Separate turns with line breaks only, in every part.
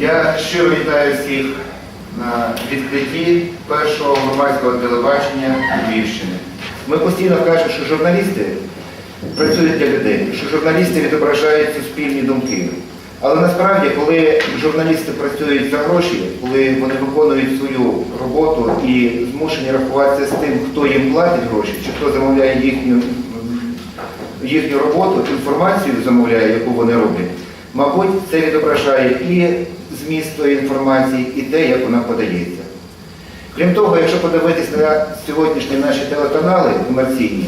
Я щиро вітаю всіх на відкритті першого громадського телебачення Львівщини. Ми постійно кажемо, що журналісти працюють для людей, що журналісти відображають суспільні думки. Але насправді, коли журналісти працюють за гроші, коли вони виконують свою роботу і змушені рахуватися з тим, хто їм платить гроші, чи хто замовляє їхню їхню роботу, інформацію замовляє, яку вони роблять, мабуть, це відображає і зміст тої інформації, і те, як вона подається. Крім того, якщо подивитись на сьогоднішні наші телеканали комерційні,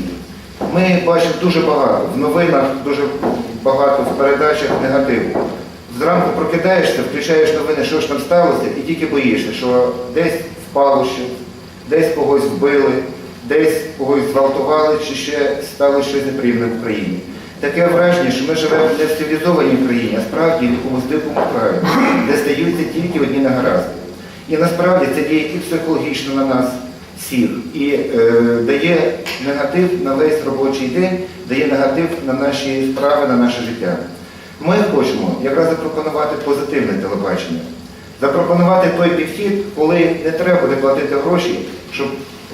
ми бачимо дуже багато в новинах, дуже багато в передачах негативу. Зранку прокидаєшся, включаєш новини, що ж там сталося, і тільки боїшся, що десь впало щось, десь когось вбили, десь когось зґвалтували, чи ще стало щось неприємне в Україні. Таке враження, що ми живемо не в цивілізованій країні, а справді якомусь дикому краї, де стаються тільки одні негаразди. І насправді це діє і психологічно на нас всіх, і е, дає негатив на весь робочий день, дає негатив на наші справи, на наше життя. Ми хочемо якраз запропонувати позитивне телебачення, запропонувати той підхід, коли не треба буде платити гроші, щоб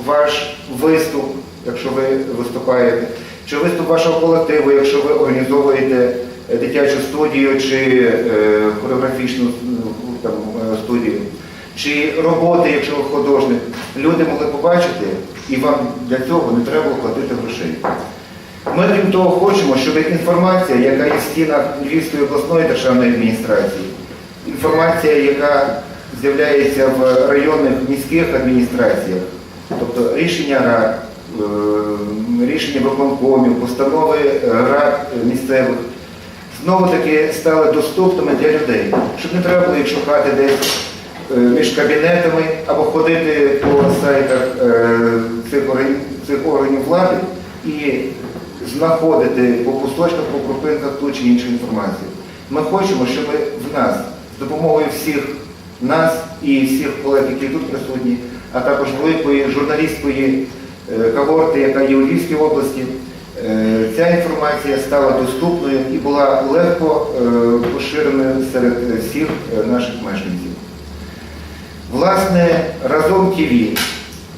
ваш виступ, якщо ви виступаєте, чи виступ вашого колективу, якщо ви організовуєте е, дитячу студію чи е, хореографічну ну, там, е, студію, чи роботи, якщо ви художник, люди могли побачити, і вам для цього не треба платити грошей. Ми, крім того, хочемо, щоб інформація, яка є в стінах Львівської обласної державної адміністрації, інформація, яка з'являється в районних міських адміністраціях, тобто рішення рад, рішення виконкомів, постанови е, рад місцевих, знову таки стали доступними для людей, щоб не треба було їх шукати десь е, між кабінетами або ходити по сайтах е, цих органів, цих органів влади і знаходити по кусочках, по крупинках ту чи іншу інформацію. Ми хочемо, щоб в нас з допомогою всіх нас і всіх колег, які тут присутні, а також великої журналістської е, когорти, яка є у Львівській області, е, ця інформація стала доступною і була легко е, поширеною серед всіх е, наших мешканців. Власне, разом ТВ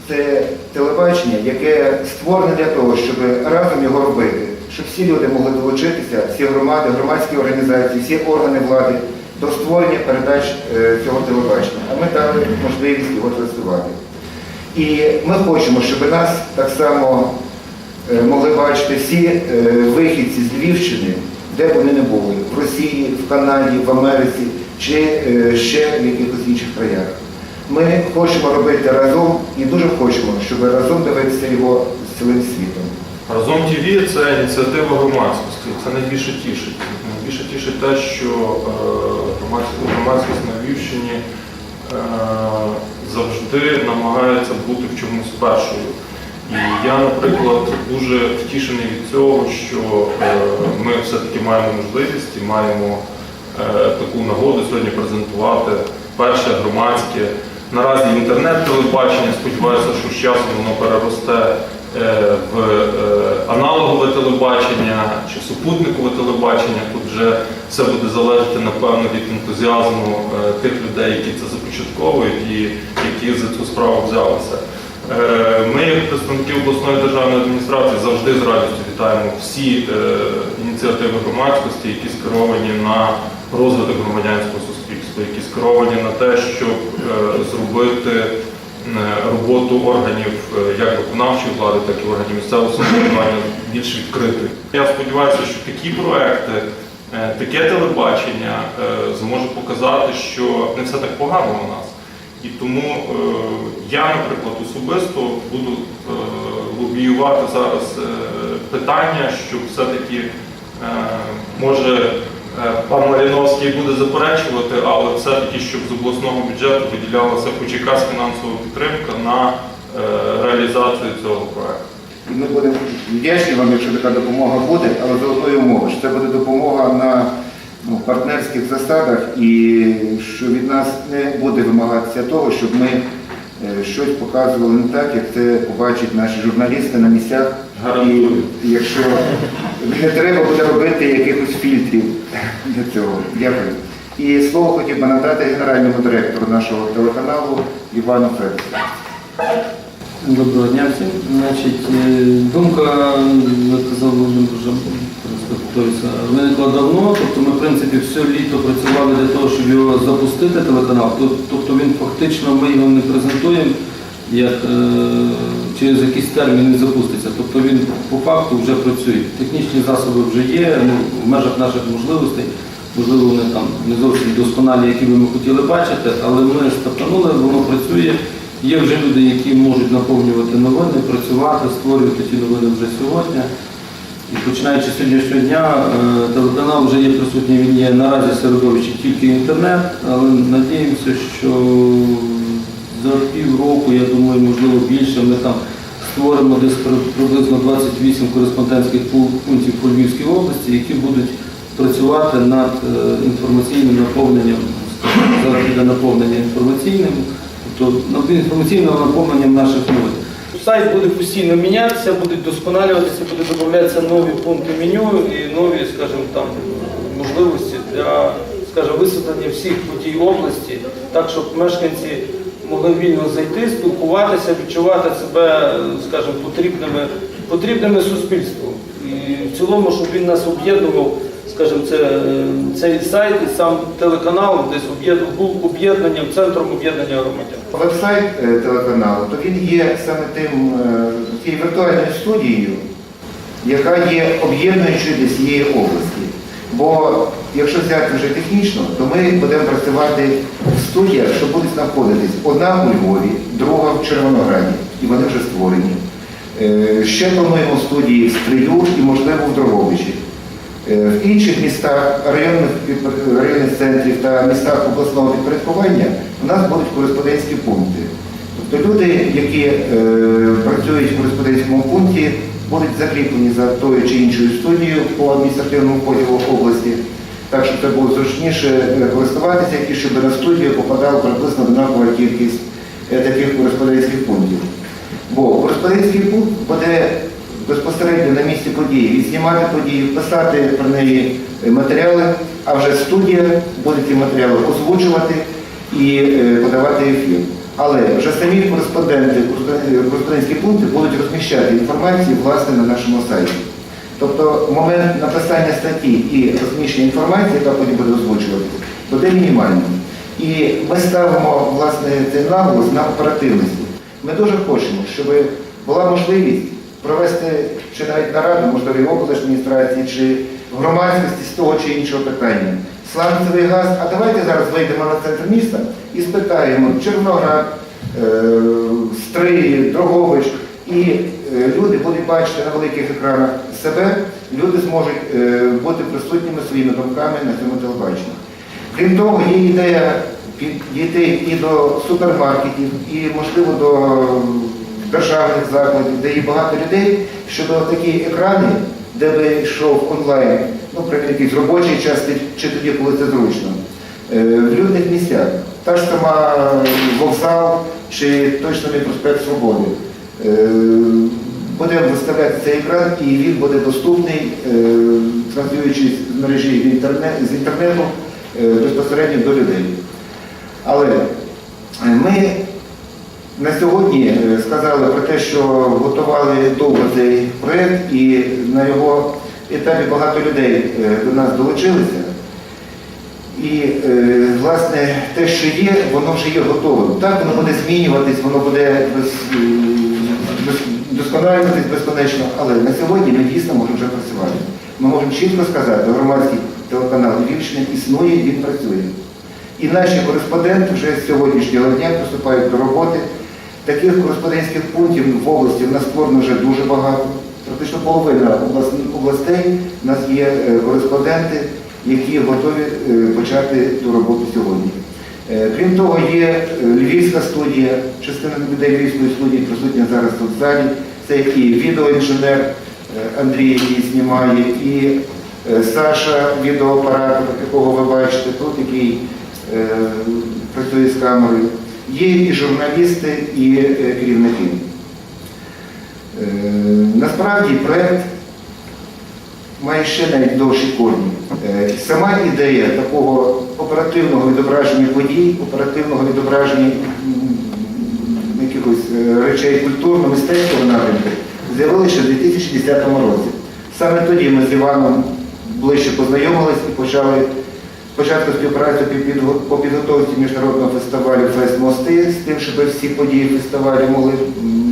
це телебачення, яке створене для того, щоб разом його робити, щоб всі люди могли долучитися, всі громади, громадські організації, всі органи влади до створення передач е, цього телебачення. А ми дали можливість його транслювати. І ми хочемо, щоб нас так само е, могли бачити всі е, вихідці з Львівщини, де б вони не були, в Росії, в Канаді, в Америці чи е, ще в якихось інших краях. Ми хочемо робити разом і дуже хочемо, щоб разом дивитися його з цілим світом.
Разом ТВ це ініціатива громадськості. Це найбільше тішить. Найбільше тішить те, що громадськість на Львівщині завжди намагається бути в чомусь першою. І я, наприклад, дуже втішений від цього, що е, ми все-таки маємо можливість і маємо е, таку нагоду сьогодні презентувати перше громадське. Наразі інтернет-телебачення, сподіваюся, що з часом воно переросте е, в е, аналогове телебачення чи супутникове телебачення. Тут вже все буде залежати, напевно, від ентузіазму е, тих людей, які це започатковують і які за цю справу взялися. Е, Ми, як представники обласної державної адміністрації, завжди з радістю вітаємо всі е, ініціативи громадськості, які скеровані на розвиток громадянського суспільства, які скеровані на те, щоб зробити роботу органів е, як виконавчої влади, так і органів місцевого самоврядування більш відкритою. Я сподіваюся, що такі проекти, е, таке телебачення е, зможе показати, що не все так погано у нас. І тому е, я, наприклад, особисто буду е, лобіювати зараз е, питання, щоб все-таки е, може е, пан Маріновський буде заперечувати, але все-таки, щоб з обласного бюджету виділялася хоч якась фінансова підтримка на е, реалізацію цього проекту.
Ми будемо вдячні вам, якщо така допомога буде, але за одною умовою, що це буде допомога на ну, партнерських засадах і що від нас не буде вимагатися того, щоб ми е, щось показували не так, як це побачать наші журналісти на місцях.
Гарантую.
І якщо не треба буде робити якихось фільтрів для цього. Дякую. І слово хотів би надати генеральному директору нашого телеканалу Івану Федору.
Доброго дня всім. Значить, е, думка, як казав вже виникла давно. Тобто ми, в принципі, все літо працювали для того, щоб його запустити, телеканал. Тобто він фактично, ми його не презентуємо, як е, через термін він запуститься. Тобто він по факту вже працює. Технічні засоби вже є, ну, в межах наших можливостей. Можливо, вони там не зовсім досконалі, які би ми хотіли бачити, але ми стартанули, воно працює. Є вже люди, які можуть наповнювати новини, працювати, створювати ті новини вже сьогодні. І починаючи з сьогоднішнього дня, е, телеканал вже є присутній, він є наразі середовищі тільки інтернет, але надіємося, що за півроку, я думаю, можливо більше, ми там створимо десь при- приблизно 28 кореспондентських пунктів по Львівській області, які будуть працювати над е, інформаційним наповненням, іде наповнення інформаційним, тобто над інформаційним наповненням наших новин.
Сайт буде постійно мінятися, будуть досконалюватися, буде додатися нові пункти меню і нові, скажімо, там можливості для, скажімо, висвітлення всіх подій області, так щоб мешканці могли вільно зайти, спілкуватися, відчувати себе, скажімо, потрібними, потрібними суспільству. І в цілому, щоб він нас об'єднував, скажімо, це, е, цей сайт і сам телеканал десь був об'єднанням, центром об'єднання громадян.
Веб-сайт е, телеканалу, то він є саме тим е, тією віртуальною студією, яка є об'єднуючою для цієї області. Бо якщо взяти вже технічно, то ми будемо працювати в студіях, що будуть знаходитись одна у Львові, друга в Червонограді, і вони вже створені. Е, Ще плануємо студії в Стрию і, можливо, в Дрогобичі. Е, В інших містах, районних, районних центрів та містах обласного підпорядкування у нас будуть кореспондентські пункти. Тобто люди, які е, працюють в кореспондентському пункті, будуть закріплені за тою чи іншою студією по адміністративному поділу області. Так що це було зручніше е, користуватися, і щоб на студію попадала приблизно однакова кількість е, таких кореспондентських пунктів. Бо кореспондентський пункт буде безпосередньо на місці події, відзнімати події, писати про неї матеріали, а вже студія буде ці матеріали озвучувати і е, подавати ефір. Але вже самі кореспонденти, кореспондентські пункти будуть розміщати інформацію власне на нашому сайті. Тобто момент написання статті і розміщення інформації, яка потім буде озвучуватися, буде мінімальним. І ми ставимо власне цей наголос на оперативності. Ми дуже хочемо, щоб була можливість провести чи навіть нараду, можливо, і облдержадміністрації, чи громадськості з того чи іншого питання. Сланцевий газ, а давайте зараз вийдемо на центр міста і спитаємо Червоноград, е, Стрий, Дрогович, і люди будуть бачити на великих екранах себе, люди зможуть е, бути присутніми своїми думками на цьому телебаченні. Крім того, є ідея підійти і до супермаркетів, і, можливо, до державних закладів, де є багато людей, щоб такі екрани, де би йшов онлайн, ну, при якийсь робочий час чи тоді, коли це зручно, е, в людних місцях. Та ж сама вокзал чи точно не проспект Свободи. Е, Будемо виставляти цей екран і він буде доступний, е, транслюючись з мережі з інтернету е, безпосередньо до людей. Але ми на сьогодні сказали про те, що готували довго цей проєкт і на його етапі багато людей до нас долучилися. І, власне, те, що є, воно вже є готовим. Так, воно буде змінюватись, воно буде досконалюватись безконечно, але на сьогодні ми дійсно можемо вже працювати. Ми можемо чітко сказати, громадський телеканал Львівщини існує, він працює. І наші кореспонденти вже з сьогоднішнього дня приступають до роботи. Таких кореспондентських пунктів в області в нас створено вже дуже багато. Практично половина областей у нас є е, кореспонденти, які готові е, почати ту роботу сьогодні. Е, Крім того, є е, львівська студія, частина людей львівської студії присутня зараз тут в залі. Це і відеоінженер е, Андрій, який знімає, і Саша, відеооператор, якого ви бачите тут, який працює з камерою. Є і журналісти, і керівники. Насправді проект має ще навіть довші корні. Е, Сама ідея такого оперативного відображення подій, оперативного відображення якихось е, речей культурно-мистецького напрямку з'явилася ще в 2010 році. Саме тоді ми з Іваном ближче познайомились і почали спочатку співпрацю по підготовці міжнародного фестивалю Фест Мости з тим, щоб всі події фестивалю могли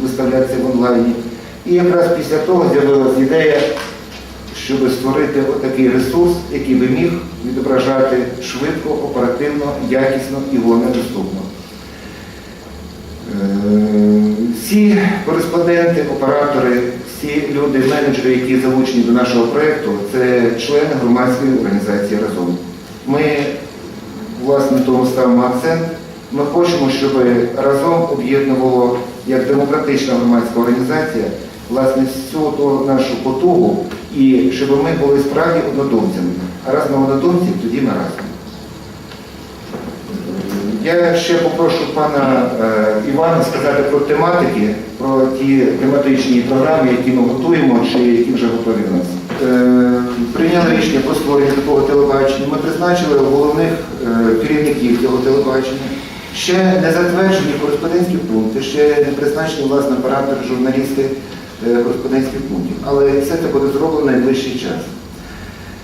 виставлятися в онлайні. І якраз після того з'явилася ідея, щоб створити такий ресурс, який би міг відображати швидко, оперативно, якісно і головне доступно. Е, Всі кореспонденти, оператори, всі люди, менеджери, які залучені до нашого проєкту, це члени громадської організації разом. Ми, власне, тому ставимо акцент. Ми хочемо, щоб разом об'єднувало як демократична громадська організація власне всю ту нашу потугу і щоб ми були справді однодумцями. А раз ми однодумці, тоді ми разом. Я ще попрошу пана е, Івана сказати про тематики, про ті тематичні програми, які ми готуємо, чи які вже готові в нас. Е, прийняли рішення про створення такого телебачення. Ми призначили головних е, керівників цього телебачення. Ще не затверджені кореспондентські пункти, ще не призначені власне оператори, журналісти кореспондентських пунктів. Але все це буде зроблено найближчий час.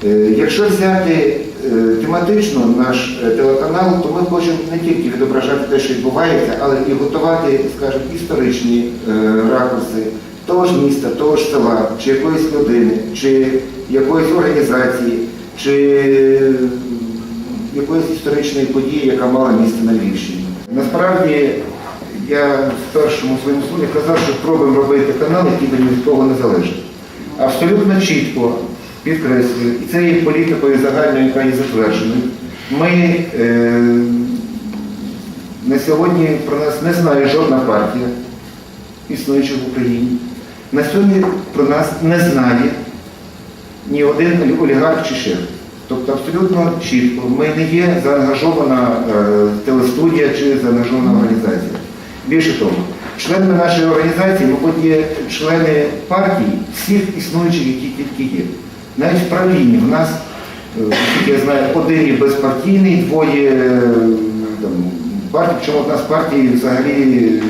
Е, Якщо взяти е, тематично наш е, телеканал, то ми хочемо не тільки відображати те, що відбувається, але і готувати, скажімо, історичні е, ракурси того ж міста, того ж села, чи якоїсь людини, чи якоїсь організації, чи е, якоїсь історичної події, яка мала місце на Львівщині. Насправді я в першому своєму слові казав, що пробуємо робити канал, який би від кого не залежить. Абсолютно чітко підкреслюю, і це є політикою загальною, яка є затвердженою. Ми е, на сьогодні про нас не знає жодна партія, існуюча в Україні. На сьогодні про нас не знає ні один олігарх чи шеф. Тобто абсолютно чітко, ми не є заангажована е, телестудія чи заангажована організація. Більше того, членами нашої організації, мабуть, є члени партій, всіх існуючих, які тільки є. Навіть в правлінні в нас, е, наскільки я знаю, один є безпартійний, двоє е, там, партій, причому в нас партії взагалі е,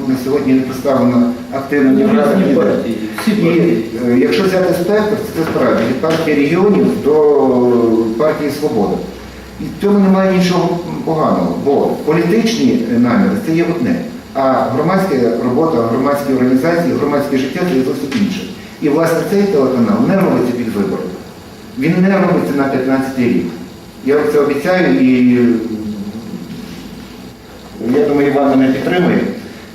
ну, на сьогодні не представлено активно ні в разі, в
партії,
і е, якщо взяти спектр, це справді від партії регіонів до партії Свобода. І в цьому немає нічого поганого, бо політичні наміри це є одне, а громадська робота, громадські організації, громадське життя це є зовсім інше. І власне цей телеканал не робиться під вибори. Він не робиться на 15 рік. Я це обіцяю і я думаю, Іван мене підтримує.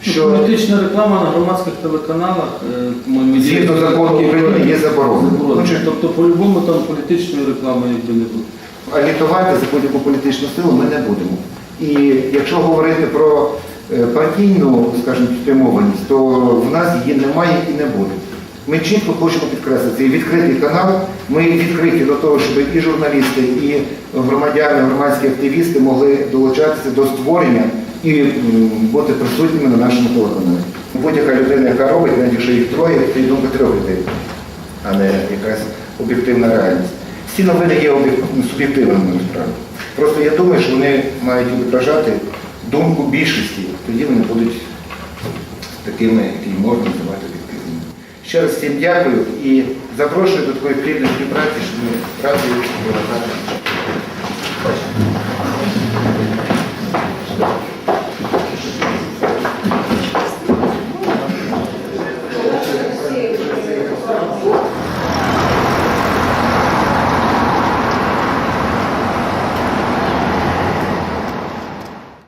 Що
Політична реклама на громадських телеканалах, е,
Згідно закону України є. Заборонено.
Тобто по-любому там політичної реклами якби не буде.
Агітувати за будь-яку політичну силу ми не будемо. І якщо говорити про е, партійну, скажімо, спрямованість, то в нас її немає і не буде. Ми чітко хочемо підкреслити, цей відкритий канал, ми відкриті до того, щоб і журналісти, і громадяни, громадські активісти могли долучатися до створення і бути присутніми на нашому телеканалі. Будь-яка людина, яка робить, навіть якщо їх троє, це і думка трьох людей, а не якась об'єктивна реальність. Всі новини є суб'єктивними насправді. Просто я думаю, що вони мають відображати думку більшості, тоді вони будуть такими, які можна називати об'єктивними. Ще раз всім дякую і запрошую до такої плідної співпраці, щоб ми разом. Бачите.